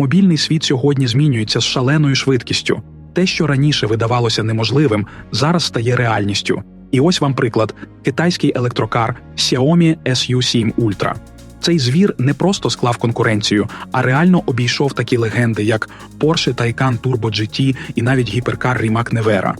Автомобільний світ сьогодні змінюється з шаленою швидкістю. Те, що раніше видавалося неможливим, зараз стає реальністю. І ось вам приклад: китайський електрокар Xiaomi SU7 Ultra. Цей звір не просто склав конкуренцію, а реально обійшов такі легенди, як Porsche Taycan Turbo GT і навіть гіперкар Rimac Nevera.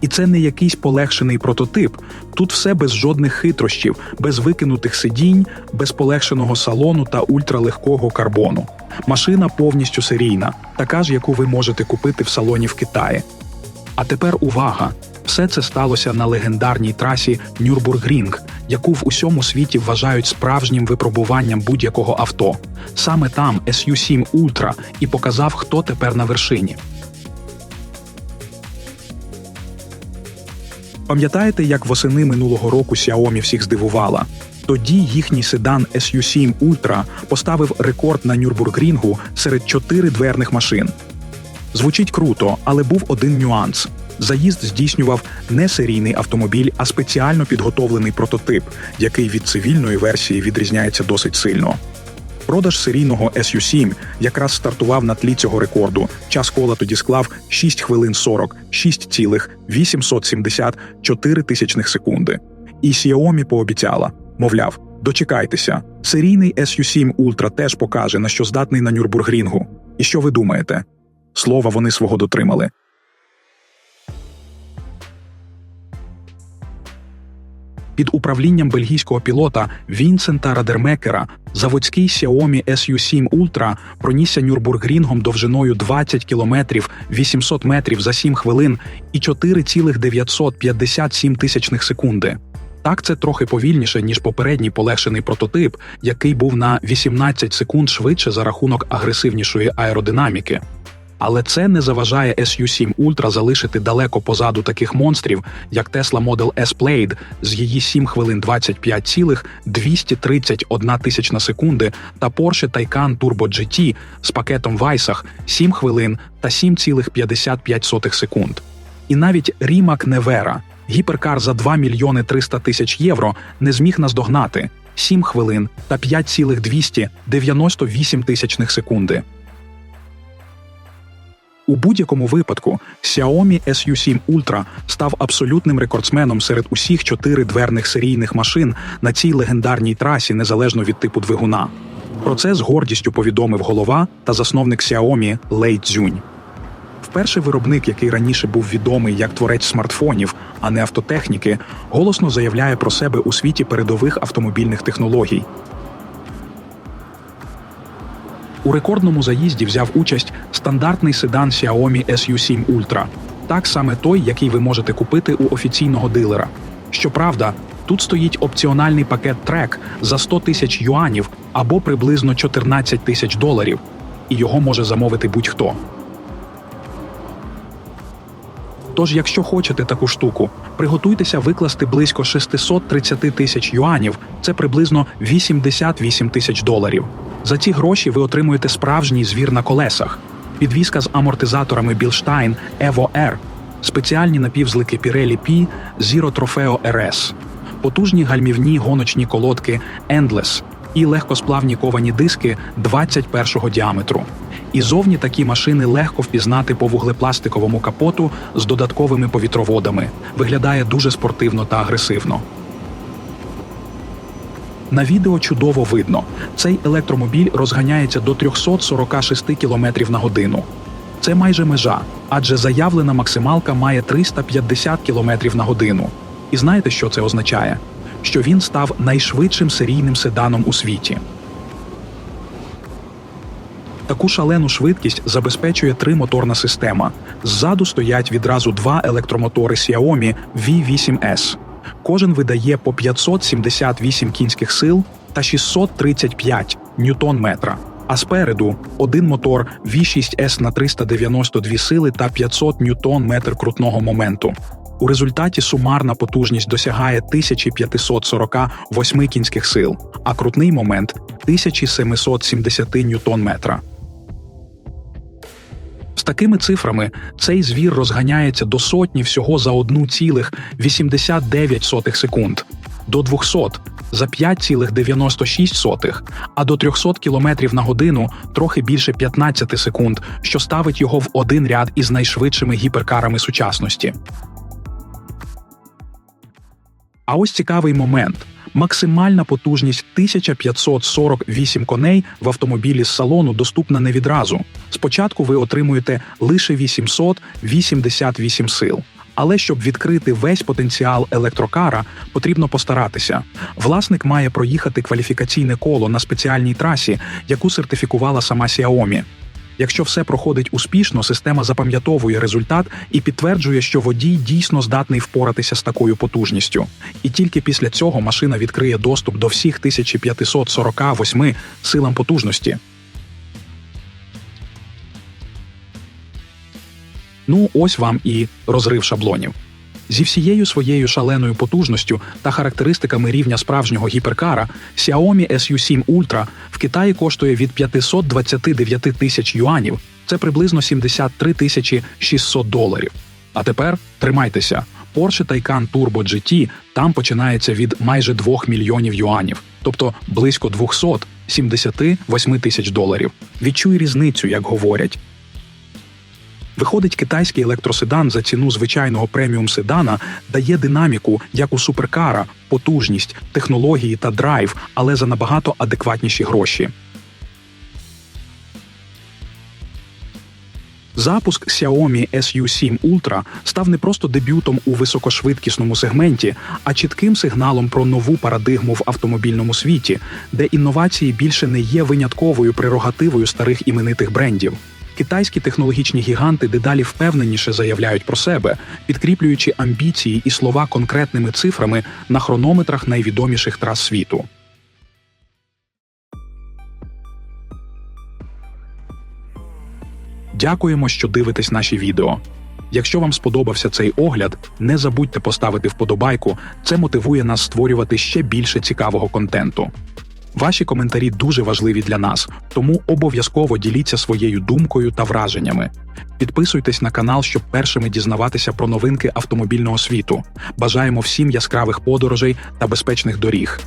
І це не якийсь полегшений прототип. Тут все без жодних хитрощів, без викинутих сидінь, без полегшеного салону та ультралегкого карбону. Машина повністю серійна, така ж, яку ви можете купити в салоні в Китаї. А тепер увага! Все це сталося на легендарній трасі Нюрбургрінг, яку в усьому світі вважають справжнім випробуванням будь-якого авто. Саме там SU7 Ultra і показав, хто тепер на вершині. Пам'ятаєте, як восени минулого року Xiaomi всіх здивувала? Тоді їхній седан SU7 Ultra поставив рекорд на Нюрбургрінгу серед чотиридверних машин. Звучить круто, але був один нюанс. Заїзд здійснював не серійний автомобіль, а спеціально підготовлений прототип, який від цивільної версії відрізняється досить сильно. Продаж серійного SU7 якраз стартував на тлі цього рекорду. Час кола тоді склав 6 хвилин 40, 6,874 тисячних секунди. І Xiaomi пообіцяла, мовляв, дочекайтеся, серійний SU7 Ultra теж покаже, на що здатний на Нюрбургрінгу. І що ви думаєте? Слова вони свого дотримали. Під управлінням бельгійського пілота Вінсента Радермекера заводський Xiaomi SU7 Ultra пронісся Нюрбургрінгом довжиною 20 кілометрів 800 метрів за 7 хвилин і 4,957 тисячних секунди. Так, це трохи повільніше, ніж попередній полегшений прототип, який був на 18 секунд швидше за рахунок агресивнішої аеродинаміки. Але це не заважає SU7 Ultra залишити далеко позаду таких монстрів, як Tesla Model S Plaid з її 7 хвилин 25,231 тисячна секунди та Porsche Taycan Turbo GT з пакетом Вайсах 7 хвилин та 7,55 секунд. І навіть Rimac Nevera, гіперкар за 2 мільйони 300 тисяч євро, не зміг наздогнати 7 хвилин та 5,298 тисячних секунди. У будь-якому випадку Xiaomi SU7 Ultra став абсолютним рекордсменом серед усіх чотиридверних серійних машин на цій легендарній трасі незалежно від типу двигуна. Про це з гордістю повідомив голова та засновник Xiaomi Лей Цзюнь. Вперше виробник, який раніше був відомий як творець смартфонів, а не автотехніки, голосно заявляє про себе у світі передових автомобільних технологій. У рекордному заїзді взяв участь стандартний седан Xiaomi SU7 Ultra, так саме той, який ви можете купити у офіційного дилера. Щоправда, тут стоїть опціональний пакет трек за 100 тисяч юанів або приблизно 14 тисяч доларів, і його може замовити будь-хто. Тож, якщо хочете таку штуку, приготуйтеся викласти близько 630 тисяч юанів, це приблизно 88 тисяч доларів. За ці гроші ви отримуєте справжній звір на колесах, підвізка з амортизаторами Bilstein Evo R, спеціальні напівзлики Pirelli P Zero Trofeo RS, потужні гальмівні гоночні колодки Endless і легкосплавні ковані диски 21-го діаметру. І зовні такі машини легко впізнати по вуглепластиковому капоту з додатковими повітроводами. Виглядає дуже спортивно та агресивно. На відео чудово видно, цей електромобіль розганяється до 346 км на годину. Це майже межа, адже заявлена максималка має 350 км на годину. І знаєте, що це означає? Що він став найшвидшим серійним седаном у світі. Таку шалену швидкість забезпечує тримоторна система. Ззаду стоять відразу два електромотори Xiaomi V8S. Кожен видає по 578 кінських сил та 635 ньютон-метра. А спереду один мотор V6S на 392 сили та 500 ньютон-метр крутного моменту. У результаті сумарна потужність досягає 1548 кінських сил, а крутний момент 1770 ньютон-метра. Такими цифрами цей звір розганяється до сотні всього за 1,89 секунд, до 200 за 5,96, а до 300 км на годину трохи більше 15 секунд, що ставить його в один ряд із найшвидшими гіперкарами сучасності. А ось цікавий момент. Максимальна потужність 1548 коней в автомобілі з салону доступна не відразу. Спочатку ви отримуєте лише 888 сил. Але щоб відкрити весь потенціал електрокара, потрібно постаратися. Власник має проїхати кваліфікаційне коло на спеціальній трасі, яку сертифікувала сама Xiaomi. Якщо все проходить успішно, система запам'ятовує результат і підтверджує, що водій дійсно здатний впоратися з такою потужністю. І тільки після цього машина відкриє доступ до всіх 1548 силам потужності. Ну, ось вам і розрив шаблонів. Зі всією своєю шаленою потужністю та характеристиками рівня справжнього гіперкара, Xiaomi SU7 Ultra в Китаї коштує від 529 тисяч юанів, це приблизно 73 тисячі 600 доларів. А тепер тримайтеся. Porsche Taycan Turbo GT там починається від майже 2 мільйонів юанів, тобто близько 278 тисяч доларів. Відчуй різницю, як говорять. Виходить, китайський електроседан за ціну звичайного преміум седана дає динаміку, як у суперкара, потужність, технології та драйв, але за набагато адекватніші гроші. Запуск Xiaomi SU7 Ultra став не просто дебютом у високошвидкісному сегменті, а чітким сигналом про нову парадигму в автомобільному світі, де інновації більше не є винятковою прерогативою старих іменитих брендів. Китайські технологічні гіганти дедалі впевненіше заявляють про себе, підкріплюючи амбіції і слова конкретними цифрами на хронометрах найвідоміших трас світу. Дякуємо, що дивитесь наші відео. Якщо вам сподобався цей огляд, не забудьте поставити вподобайку. Це мотивує нас створювати ще більше цікавого контенту. Ваші коментарі дуже важливі для нас, тому обов'язково діліться своєю думкою та враженнями. Підписуйтесь на канал, щоб першими дізнаватися про новинки автомобільного світу. Бажаємо всім яскравих подорожей та безпечних доріг.